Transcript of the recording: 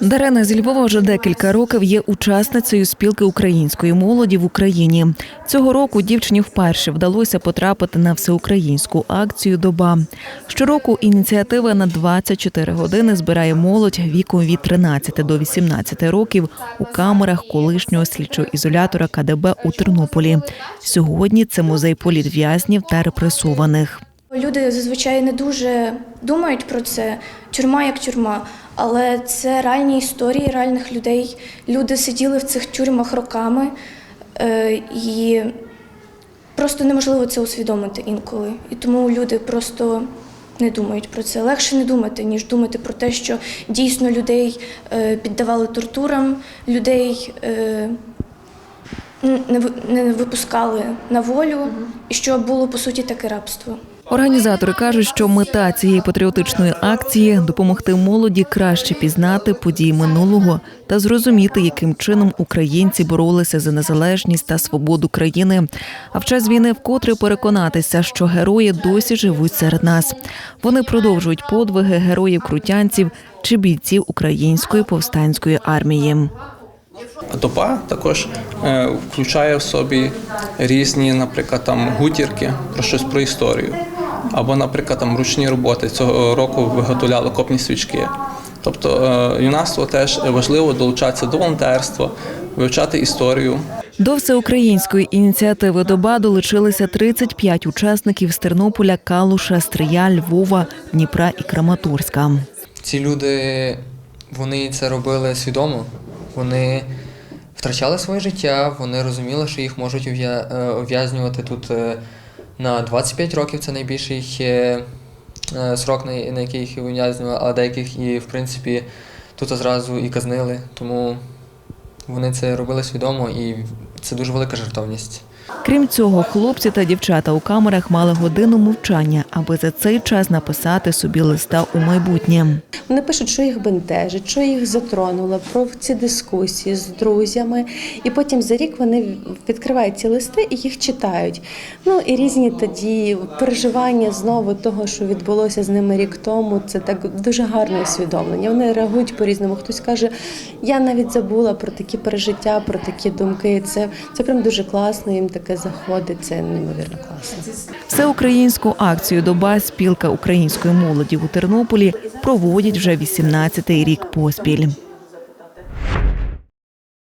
Дарина зі Львова вже декілька років є учасницею спілки української молоді в Україні. Цього року дівчині вперше вдалося потрапити на всеукраїнську акцію Доба. Щороку ініціатива на 24 години збирає молодь віком від 13 до 18 років у камерах колишнього слідчого ізолятора КДБ у Тернополі. Сьогодні це музей політв'язнів та репресованих. Люди зазвичай не дуже думають про це. Тюрма як тюрма, але це реальні історії реальних людей. Люди сиділи в цих тюрмах роками, е, і просто неможливо це усвідомити інколи. І тому люди просто не думають про це. Легше не думати, ніж думати про те, що дійсно людей е, піддавали тортурам, людей. е, не ви- не випускали на волю, і що було по суті таке рабство. Організатори кажуть, що мета цієї патріотичної акції допомогти молоді краще пізнати події минулого та зрозуміти, яким чином українці боролися за незалежність та свободу країни. А в час війни вкотре переконатися, що герої досі живуть серед нас. Вони продовжують подвиги героїв крутянців чи бійців української повстанської армії. Доба також е, включає в собі різні, наприклад, там гутірки про щось про історію, або, наприклад, там ручні роботи. Цього року виготовляли копні свічки. Тобто е, юнацтво теж важливо долучатися до волонтерства, вивчати історію. До всеукраїнської ініціативи Доба долучилися 35 учасників з Тернополя, Калуша, Стрия, Львова, Дніпра і Краматорська. Ці люди вони це робили свідомо. Вони втрачали своє життя, вони розуміли, що їх можуть е, ув'язнювати тут е, на 25 років. Це найбільший е, срок, на який їх ув'язнювали, а деяких і, в принципі, тут зразу і казнили. Тому вони це робили свідомо і це дуже велика жертовність. Крім цього, хлопці та дівчата у камерах мали годину мовчання, аби за цей час написати собі листа у майбутнє. Вони пишуть, що їх бентежить, що їх затронуло, про ці дискусії з друзями. І потім за рік вони відкривають ці листи і їх читають. Ну і різні тоді переживання знову того, що відбулося з ними рік тому. Це так дуже гарне усвідомлення. Вони реагують по-різному. Хтось каже, я навіть забула про пережиття, про такі думки. Це, це прям дуже класно. Їм таке заходить. Це неймовірно класно. Всеукраїнську акцію Доба спілка української молоді у Тернополі проводять вже 18-й рік поспіль.